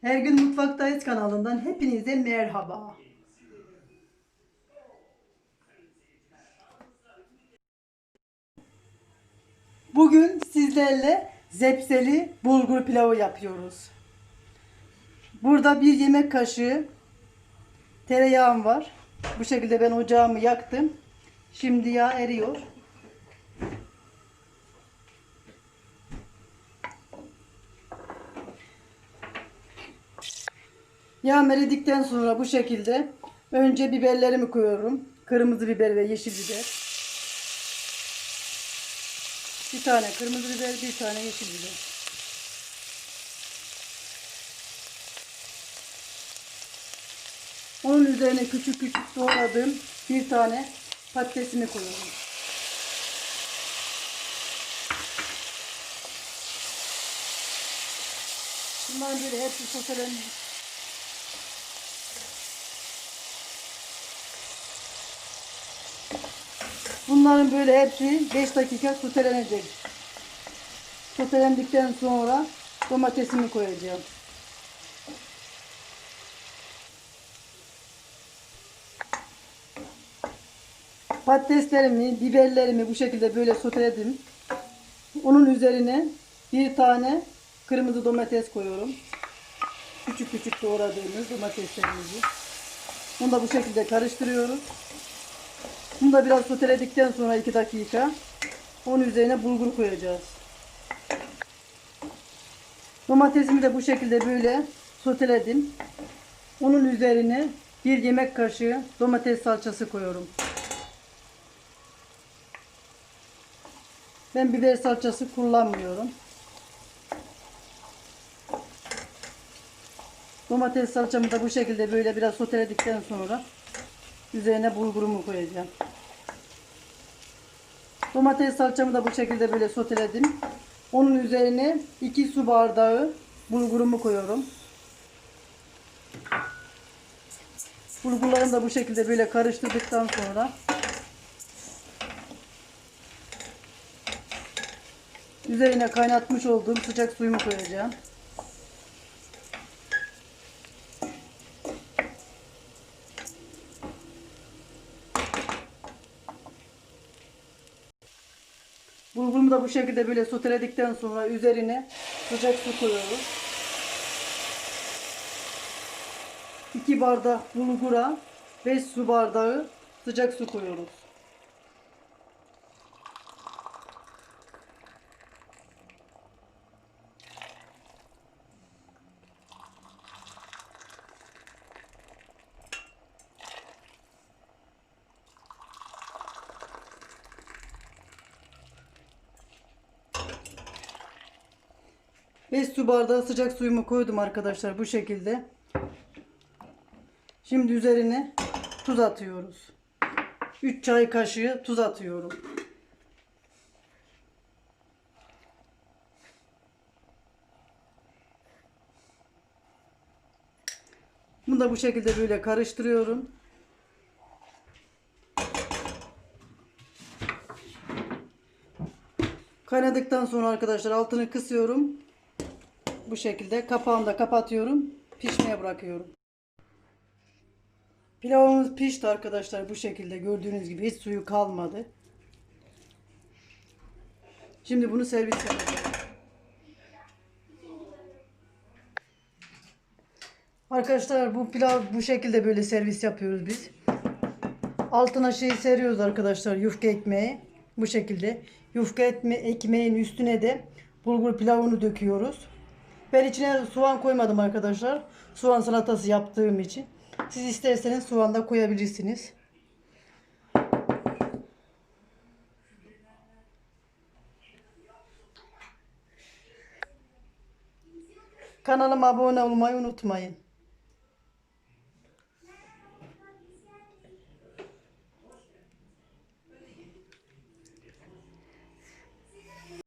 Her gün Mutfaktayız kanalından hepinize merhaba. Bugün sizlerle zepseli bulgur pilavı yapıyoruz. Burada bir yemek kaşığı tereyağım var. Bu şekilde ben ocağımı yaktım. Şimdi yağ eriyor. Yağ eridikten sonra bu şekilde önce biberlerimi koyuyorum. Kırmızı biber ve yeşil biber. Bir tane kırmızı biber, bir tane yeşil biber. Onun üzerine küçük küçük doğradığım bir tane patatesimi koyuyorum. Bunlar böyle hepsi sotelenmiş. Bunların böyle hepsi 5 dakika sotelenecek. Sotelendikten sonra domatesimi koyacağım. Patateslerimi, biberlerimi bu şekilde böyle soteledim. Onun üzerine bir tane kırmızı domates koyuyorum. Küçük küçük doğradığımız domateslerimizi. Bunu da bu şekilde karıştırıyoruz. Bunu da biraz soteledikten sonra 2 dakika onun üzerine bulgur koyacağız. Domatesimi de bu şekilde böyle soteledim. Onun üzerine bir yemek kaşığı domates salçası koyuyorum. Ben biber salçası kullanmıyorum. Domates salçamı da bu şekilde böyle biraz soteledikten sonra üzerine bulgurumu koyacağım. Domates salçamı da bu şekilde böyle soteledim. Onun üzerine 2 su bardağı bulgurumu koyuyorum. Bulgurlarını da bu şekilde böyle karıştırdıktan sonra üzerine kaynatmış olduğum sıcak suyumu koyacağım. Bulgurumu da bu şekilde böyle soteledikten sonra üzerine sıcak su koyuyoruz. 2 bardak bulgura 5 su bardağı sıcak su koyuyoruz. Beş su bardağı sıcak suyumu koydum arkadaşlar bu şekilde. Şimdi üzerine tuz atıyoruz. 3 çay kaşığı tuz atıyorum. Bunu da bu şekilde böyle karıştırıyorum. Kaynadıktan sonra arkadaşlar altını kısıyorum. Bu şekilde kapağını da kapatıyorum. Pişmeye bırakıyorum. Pilavımız pişti arkadaşlar bu şekilde gördüğünüz gibi hiç suyu kalmadı. Şimdi bunu servis yapacağım. Arkadaşlar bu pilav bu şekilde böyle servis yapıyoruz biz. Altına şey seriyoruz arkadaşlar yufka ekmeği. Bu şekilde. Yufka etme, ekmeğin üstüne de bulgur pilavını döküyoruz. Ben içine soğan koymadım arkadaşlar. Soğan salatası yaptığım için. Siz isterseniz soğan da koyabilirsiniz. Kanalıma abone olmayı unutmayın.